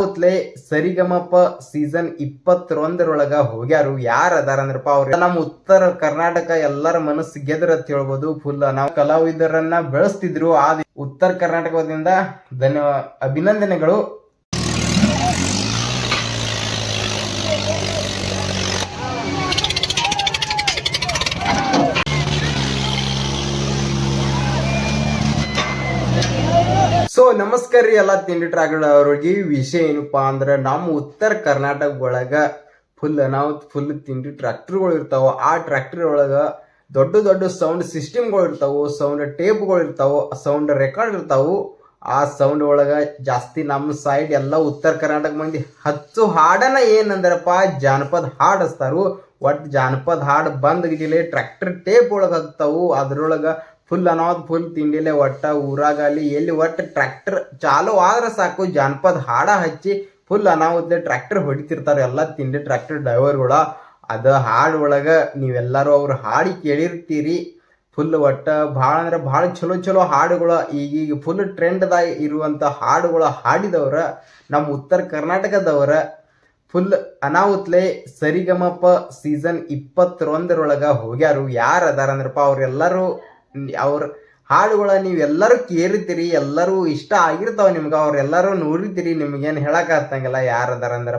ಕೂತ್ಲೆ ಸರಿಗಮಪ season ಇಪ್ಪತ್ತೊಂದರೊಳಗ ಹೋಗ್ಯಾರು. ಯಾರ ಅದಾರ ಅಂದ್ರಪ್ಪ ಅವ್ರ ನಮ್ಮ ಉತ್ತರ ಕರ್ನಾಟಕ ಎಲ್ಲರ ಮನಸ್ಸು ಗೆದ್ರ ಅಂತ ಹೇಳ್ಬೋದು ಫುಲ್ ನಾವು ಕಲಾವಿದರನ್ನ ಬೆಳೆಸ್ತಿದ್ರು. ಆ ಉತ್ತರ ಕರ್ನಾಟಕದಿಂದ ಧನ್ಯವಾದ ಅಭಿನಂದನೆಗಳು. ಸೊ ನಮಸ್ಕಾರ ರೀ ಎಲ್ಲ ತಿಂಡಿ ಅವ್ರಿಗೆ ವಿಷಯ ಏನಪ್ಪಾ ಅಂದ್ರೆ, ನಮ್ಮ ಉತ್ತರ ಕರ್ನಾಟಕ ಒಳಗ ಫುಲ್ ನಾವು ಫುಲ್ ತಿಂಡಿ ಟ್ರ್ಯಾಕ್ಟರ್ಗಳು ಇರ್ತಾವ. ಆ ಟ್ರ್ಯಾಕ್ಟರ್ ಒಳಗ ದೊಡ್ಡ ದೊಡ್ಡ ಸೌಂಡ್ ಸಿಸ್ಟಮ್ಗಳು ಇರ್ತಾವೆ ಸೌಂಡ್ ಟೇಪ್ಗಳು ಇರ್ತಾವೆ ಸೌಂಡ್ ರೆಕಾರ್ಡ್ ಇರ್ತಾವೆ. ಆ ಸೌಂಡ್ ಒಳಗ ಜಾಸ್ತಿ ನಮ್ಮ ಸೈಡ್ ಎಲ್ಲ ಉತ್ತರ ಕರ್ನಾಟಕ ಮಂದಿ ಹಚ್ಚು ಹಾಡನ ಏನಂದ್ರಪ್ಪ, ಜಾನಪದ ಹಾಡ್ ಹಚ್ತಾರು. ಒಟ್ಟು ಜಾನಪದ ಹಾಡು ಬಂದ್ ಗಿಡಿಲೆ ಟ್ರ್ಯಾಕ್ಟರ್ ಟೇಪ್ ಒಳಗೆ ಹತ್ತಾವು ಅದ್ರೊಳಗ ಫುಲ್ ಅನ್ನೋದು ಫುಲ್ ತಿಂಡಿಲೆ ಒಟ್ಟ ಊರಾಗಲಿ, ಎಲ್ಲಿ ಒಟ್ಟು ಟ್ರ್ಯಾಕ್ಟರ್ ಚಾಲು ಆದ್ರೆ ಸಾಕು. ಜಾನಪದ ಹಾಡ ಹಚ್ಚಿ ಫುಲ್ ಅನಾಹುತ ಟ್ರ್ಯಾಕ್ಟರ್ ಹೊಡಿತಿರ್ತಾರೆ. ಎಲ್ಲ ತಿಂಡಿ ಟ್ರ್ಯಾಕ್ಟರ್ ಡ್ರೈವರ್ಗಳ. ಅದ ಹಾಡು ಒಳಗೆ ನೀವೆಲ್ಲರೂ ಅವ್ರು ಹಾಡಿ ಕೇಳಿರ್ತೀರಿ. ಫುಲ್ ಒಟ್ಟ ಭಾಳ ಅಂದ್ರೆ ಭಾಳ ಚಲೋ ಚಲೋ ಹಾಡುಗಳ. ಈಗೀಗ ಫುಲ್ ಟ್ರೆಂಡ್ದಾಗ ಇರುವಂಥ ಹಾಡುಗಳು ಹಾಡಿದವ್ರ. ನಮ್ಮ ಉತ್ತರ ಕರ್ನಾಟಕದವರ. ಫುಲ್ ಅನಾಹುತ್ಲೆ ಸರಿಗಮಪ ಸೀಸನ್ ಇಪ್ಪತ್ತೊಂದರೊಳಗ ಹೋಗ್ಯಾರು. ಯಾರು ಅದಾರ ಅಂದ್ರಪ್ಪ ಅವ್ರೆಲ್ಲರೂ? ಅವ್ರ ಹಾಡುಗಳ ನೀವೆಲ್ಲರೂ ಕೇರಿತೀರಿ, ಎಲ್ಲರೂ ಇಷ್ಟ ಆಗಿರ್ತಾವ ನಿಮ್ಗೆ ಅವ್ರೆಲ್ಲರೂ ನೋಡಿರ್ತೀರಿ ನಿಮ್ಗೇನು ಹೇಳಕ್ಕೆ ಆಗ್ತಂಗಿಲ್ಲ. ಯಾರು ಅದಾರ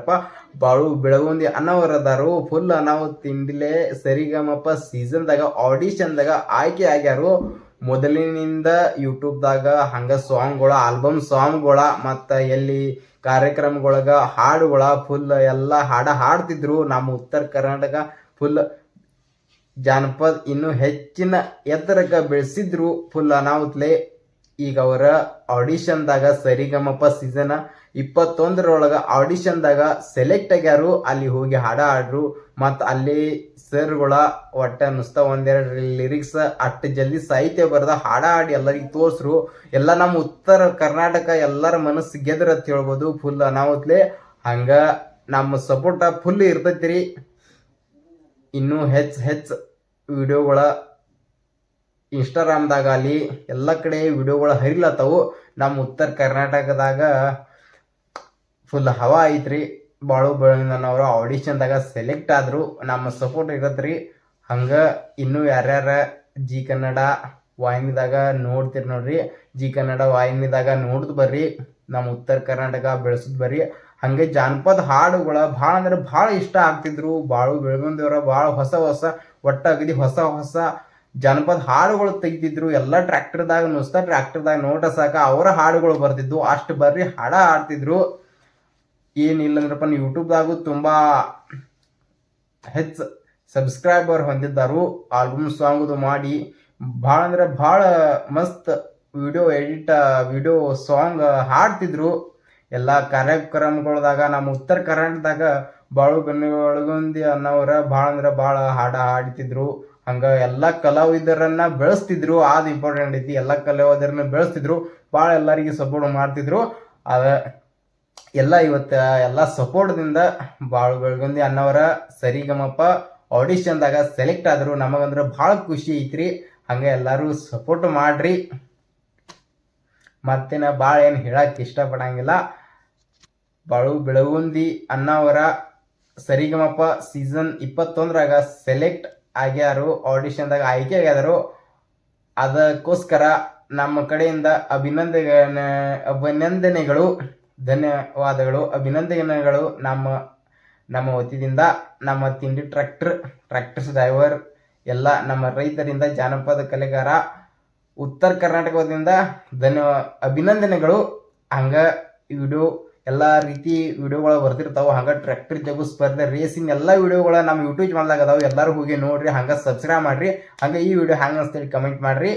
ಬಾಳು ಬೆಳಗುಂದಿ ಅನ್ನೋರು ಅದಾರು ಫುಲ್ ನಾವು ತಿಂಡಿಲೆ ಸರಿಗಮಪ್ಪ ಸೀಸನ್ದಾಗ ಆಡಿಷನ್ದಾಗ ಆಯ್ಕೆ ಆಗ್ಯಾರು. ಮೊದಲಿನಿಂದ ಯೂಟ್ಯೂಬ್ದಾಗ ಹಂಗ ಸಾಂಗ್ಗಳ ಆಲ್ಬಮ್ ಸಾಂಗ್ಗಳ ಮತ್ತು ಎಲ್ಲಿ ಕಾರ್ಯಕ್ರಮಗಳಾಗ ಹಾಡುಗಳ ಫುಲ್ ಎಲ್ಲ ಹಾಡ ಹಾಡ್ತಿದ್ರು. ನಮ್ಮ ಉತ್ತರ ಕರ್ನಾಟಕ ಫುಲ್ ಜಾನಪದ ಇನ್ನೂ ಹೆಚ್ಚಿನ ಎತ್ತರಕ್ಕೆ ಬೆಳೆಸಿದ್ರು ಫುಲ್ ಅನಾಹುತ್ಲೆ ಈಗ ಅವರ ಆಡಿಷನ್ದಾಗ ಸರಿಗಮಪ ಸೀಸನ್ ಇಪ್ಪತ್ತೊಂದರೊಳಗ ಆಡಿಷನ್ದಾಗ ಸೆಲೆಕ್ಟ್ ಆಗ್ಯಾರು. ಅಲ್ಲಿ ಹೋಗಿ ಹಾಡ ಆಡ್ರು ಮತ್ತು ಅಲ್ಲಿ ಸರ್ಗಳ ಒಟ್ಟ ನುಸ್ತ ಒಂದೆರಡು ಲಿರಿಕ್ಸ್ ಅಷ್ಟು ಜಲ್ದಿ ಸಾಹಿತ್ಯ ಬರೆದ ಹಾಡ ಹಾಡಿ ಎಲ್ಲರಿಗೆ ತೋರ್ಸ್ರು. ಎಲ್ಲ ನಮ್ಮ ಉತ್ತರ ಕರ್ನಾಟಕ ಎಲ್ಲರ ಮನಸ್ಸು ಗೆದ್ರ ಅಂತ ಹೇಳ್ಬೋದು ಫುಲ್ ಅನಾಹುತ್ಲೆ ಹಂಗ ನಮ್ಮ ಸಪೋರ್ಟ ಫುಲ್ ಇರ್ತೈತಿ ಇನ್ನೂ ಹೆಚ್ಚು ಹೆಚ್ಚು ವಿಡಿಯೋಗಳ ಇನ್ಸ್ಟಾಗ್ರಾಮ್ದಾಗ ಅಲ್ಲಿ ಎಲ್ಲ ಕಡೆ ವಿಡಿಯೋಗಳು ಹರಿಲತ್ತವು ನಮ್ಮ ಉತ್ತರ ಕರ್ನಾಟಕದಾಗ ಫುಲ್ ಹವಾ ಐತ್ರಿ. ಬಾಳು ಬೆಳಗಿನವರು ಆಡಿಷನ್ದಾಗ ಸೆಲೆಕ್ಟ್ ಆದ್ರು. ನಮ್ಮ ಸಪೋರ್ಟ್ ಇರತ್ರಿ. ಹಂಗ ಇನ್ನೂ ಯಾರ್ಯಾರ ಜಿ ಕನ್ನಡ ವಾಹಿನಿದಾಗ ನೋಡ್ತೀರಿ ನೋಡ್ರಿ. ಜಿ ಕನ್ನಡ ವಾಹಿನಿದಾಗ ನೋಡ್ದು ಬರ್ರಿ. ನಮ್ಮ ಉತ್ತರ ಕರ್ನಾಟಕ ಬೆಳೆಸದ್ ಬರ್ರಿ. ಹಂಗೆ ಜಾನಪದ ಹಾಡುಗಳ ಭಾಳ ಅಂದ್ರೆ ಭಾಳ ಇಷ್ಟ ಆಗ್ತಿದ್ರು. ಬಾಳು ಬೆಳಗುಂದಿಯವರ ಭಾಳ ಹೊಸ ಹೊಸ ಒಟ್ಟ ಅಗದಿ ಹೊಸ ಹೊಸ ಜಾನಪದ ಹಾಡುಗಳು ತೆಗಿತಿದ್ರು ಎಲ್ಲ ಟ್ರ್ಯಾಕ್ಟರ್ದಾಗ ನುಸ್ತ ಟ್ರ್ಯಾಕ್ಟರ್ದಾಗ ನೋಟ ಸಾಕ, ಅವರ ಹಾಡುಗಳು ಬರ್ತಿದ್ವು ಅಷ್ಟು ಬರ್ರಿ ಹಾಡ ಆಡ್ತಿದ್ರು ಏನಿಲ್ಲಂದ್ರಪ್ಪ ಯೂಟ್ಯೂಬ್ದಾಗೂ ತುಂಬಾ ಹೆಚ್ಚು ಸಬ್ಸ್ಕ್ರೈಬರ್ ಹೊಂದಿದ್ದಾರು. ಆಲ್ಬಮ್ ಸಾಂಗ್ದು ಮಾಡಿ, ಭಾಳ ಅಂದ್ರೆ ಭಾಳ ಮಸ್ತ್ ವಿಡಿಯೋ ಎಡಿಟ್ ವಿಡಿಯೋ ಸಾಂಗ್ ಹಾಡ್ತಿದ್ರು. ಎಲ್ಲ ಕಾರ್ಯಕ್ರಮಗಳದಾಗ, ನಮ್ಮ ಉತ್ತರ ಕರ್ನಾಟಕದಾಗ ಬಾಳು ಬೆನ್ನುಗೊಳಗುಂದಿ ಅನ್ನವರ ಭಾಳ ಅಂದ್ರೆ ಭಾಳ ಹಾಡ ಹಾಡ್ತಿದ್ರು. ಹಂಗ ಎಲ್ಲ ಕಲಾವಿದರನ್ನ ಬೆಳೆಸ್ತಿದ್ರು. ಆದ್ ಇಂಪಾರ್ಟೆಂಟ್ ಐತಿ. ಎಲ್ಲ ಕಲಾವಿದರನ್ನ ಬೆಳೆಸ್ತಿದ್ರು. ಭಾಳ ಎಲ್ಲರಿಗೆ ಸಪೋರ್ಟ್ ಮಾಡ್ತಿದ್ರು. ಅದ ಎಲ್ಲ ಇವತ್ತ ಎಲ್ಲ ಸಪೋರ್ಟ್ದಿಂದ ಬಾಳು ಬೆಳಗುಂದಿ ಅನ್ನೋರ ಸರಿಗಮಪ ಆಡಿಷನ್ದಾಗ ಸೆಲೆಕ್ಟ್ ಆದ್ರು. ನಮಗಂದ್ರೆ ಭಾಳ ಖುಷಿ ಐತ್ರಿ. ಹಂಗ ಎಲ್ಲರೂ ಸಪೋರ್ಟ್ ಮಾಡ್ರಿ. ಮತ್ತೇನ ಭಾಳ ಏನು ಹೇಳಕ್ ಇಷ್ಟಪಡಂಗಿಲ್ಲ. ಬಾಳು ಬೆಳಗುಂದಿ ಅನ್ನೋರ ಸರಿಗಮಪ ಸೀಸನ್ ಇಪ್ಪತ್ತೊಂದರಾಗ ಸೆಲೆಕ್ಟ್ ಆಗ್ಯಾರು ಆಡಿಷನ್ದಾಗ ಆಯ್ಕೆ ಆಗ್ಯಾದರು. ಅದಕ್ಕೋಸ್ಕರ ನಮ್ಮ ಕಡೆಯಿಂದ ಅಭಿನಂದನೆ ಅಭಿನಂದನೆಗಳು, ಧನ್ಯವಾದಗಳು, ಅಭಿನಂದನೆಗಳು ನಮ್ಮ ನಮ್ಮ ವತಿಯಿಂದ. ನಮ್ಮ ತಿಂಡಿ ಟ್ರ್ಯಾಕ್ಟರ್ ಟ್ರ್ಯಾಕ್ಟರ್ಸ್ ಡ್ರೈವರ್ ಎಲ್ಲ ನಮ್ಮ ರೈತರಿಂದ, ಜಾನಪದ ಕಲೆಗಾರ, ಉತ್ತರ ಕರ್ನಾಟಕದಿಂದ ಧನ್ಯ ಅಭಿನಂದನೆಗಳು. ಹಂಗ ವಿಡಿಯೋ ಎಲ್ಲ ರೀತಿ ವಿಡಿಯೋಗಳು ಬರ್ತಿರ್ತಾವೆ ಹಂಗೆ ಟ್ರ್ಯಾಕ್ಟರ್ ಜಗು ಸ್ಪರ್ಧೆ ರೇಸಿಂಗ್ ಎಲ್ಲ ವಿಡಿಯೋಗಳ ನಮ್ಮ ಯೂಟ್ಯೂಬ್ ಚಾನಲ್ದಾಗ ಅದಾವೆ ಎಲ್ಲರೂ ಹೋಗಿ ನೋಡ್ರಿ ಹಂಗೆ ಸಬ್ಸ್ಕ್ರೈಬ್ ಮಾಡ್ರಿ ಹಂಗೆ ಈ ವಿಡಿಯೋ ಹ್ಯಾಂಗ ಅನ್ಸ್ತೇಳಿ ಕಮೆಂಟ್ ಮಾಡ್ರಿ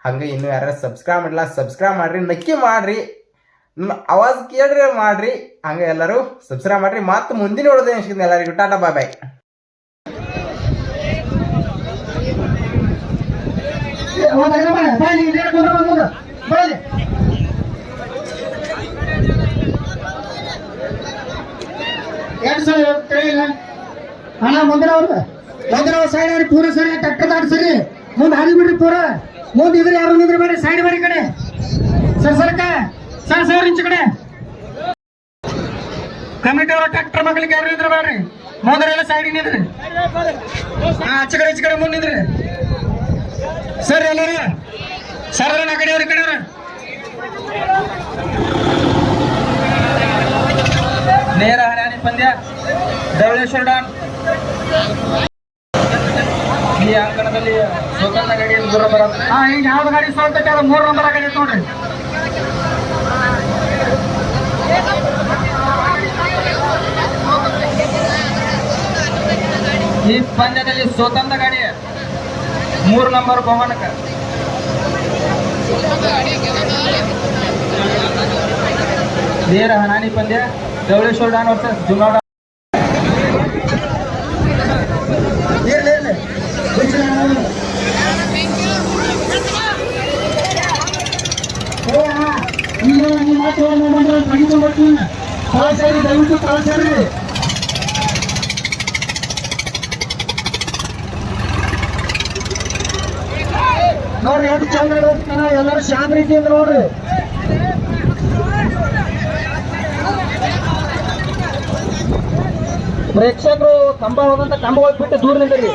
ಹಂಗೆ ಇನ್ನು ಯಾರು ಸಬ್ಸ್ಕ್ರೈಬ್ ಮಾಡಿಲ್ಲ ಸಬ್ಸ್ಕ್ರೈಬ್ ಮಾಡ್ರಿ ನಕ್ಕಿ ಮಾಡ್ರಿ ಅವಾಜ್ ಕೇಳ್ರಿ ಮಾಡ್ರಿ ಹಂಗ ಎಲ್ಲರೂ ಸಬ್ಸ್ಕ್ರೈಬ್ ಮಾಡ್ರಿ ಮತ್ತು ಮುಂದಿನ ನೋಡೋದೇ ಎಲ್ಲರಿಗೂ ಟಾಟಾ ಬಾಯ್ ಬಾಯ್ ಎರಡು ತಿಳಿಯಿಲ್ಲ ಅಣ್ಣ ಮುಂದಿನವ್ರು ಮುಂದಿನವ್ರು ಸೈಡ್ ಅವ್ರಿ ಪೂರ ಸರಿ ತಟ್ಟದಾಡ್ ಸರಿ. ಮುಂದೆ ಹಾದಿ ಬಿಡ್ರಿ ಪೂರ. ಮುಂದೆ ಇದ್ರೆ ಯಾರು ನಿಂದ್ರೆ ಬೇಡ ಸೈಡ್ ಈ ಕಡೆ. ಸರ್ ಸರ್ಕ ಸರ್ ಸರ್, ಇಂಚ ಕಡೆ. ಕಮಿಟಿ ಅವರು ಟ್ರ್ಯಾಕ್ಟರ್ ಮಗಳಿಗೆ ಯಾರು ಇದ್ರೆ ಬೇಡ್ರಿ? ಮುಂದರೆಲ್ಲ ಸೈಡ್ ನಿಂದ್ರಿ. ಹಾ ಆಚೆ ಕಡೆ, ಈಚೆ ಕಡೆ ಮುಂದೆ ನಿಂದ್ರಿ. ಸರ್, ಎಲ್ಲರೂ? ಸರ್ ಆ ಕಡೆ ಅವ್ರ ಕಡೆ ಅವ್ರ. ನೇರ ಹರಿಯಾಣಿ ಪಂದ್ಯ. ಧವಳೇಶ್ವರ ಡಾನ್. ಈ ಅಂಕಣದಲ್ಲಿ ಸ್ವತಂತ್ರ ಗಾಡಿ ದೂರ ಬರೋದು. ಹಾ ಈಗ ಯಾವ್ದು ಗಾಡಿ ಸೋಲ್ತೈತೆ ಅದು ಮೂರ್ ನಂಬರ್ ಗಾಡಿ ನೋಡ್ರಿ. ಈ ಪಂದ್ಯದಲ್ಲಿ ಸ್ವತಂತ್ರ ಗಾಡಿ. ಮೂರು ನಂಬರ್ ಬಹುಮಾನಕ ನೇರ ಹನಾನಿ ಪಂದ್ಯ. ಧವಳೇಶ್ವರ ಡ್ಯಾನ್ ವರ್ಸಸ್ ತೆಗಿಕೊಂಡು ಬರ್ತೀನಿ. ಕಳಿಸ್ರಿ ದಯವಿಟ್ಟು ಕಳಿಸ್ರಿ ನೋಡ್ರಿ, ಎಷ್ಟು ಚಂದ ಎಲ್ಲರೂ ಶಾಂತ ರೀತಿಯಿಂದ ನೋಡ್ರಿ. ಪ್ರೇಕ್ಷಕರು ಕಂಬ ಹೋದಂತ ಕಂಬಗಳು ಬಿಟ್ಟು ದೂರ ನಿಂತಿರಿ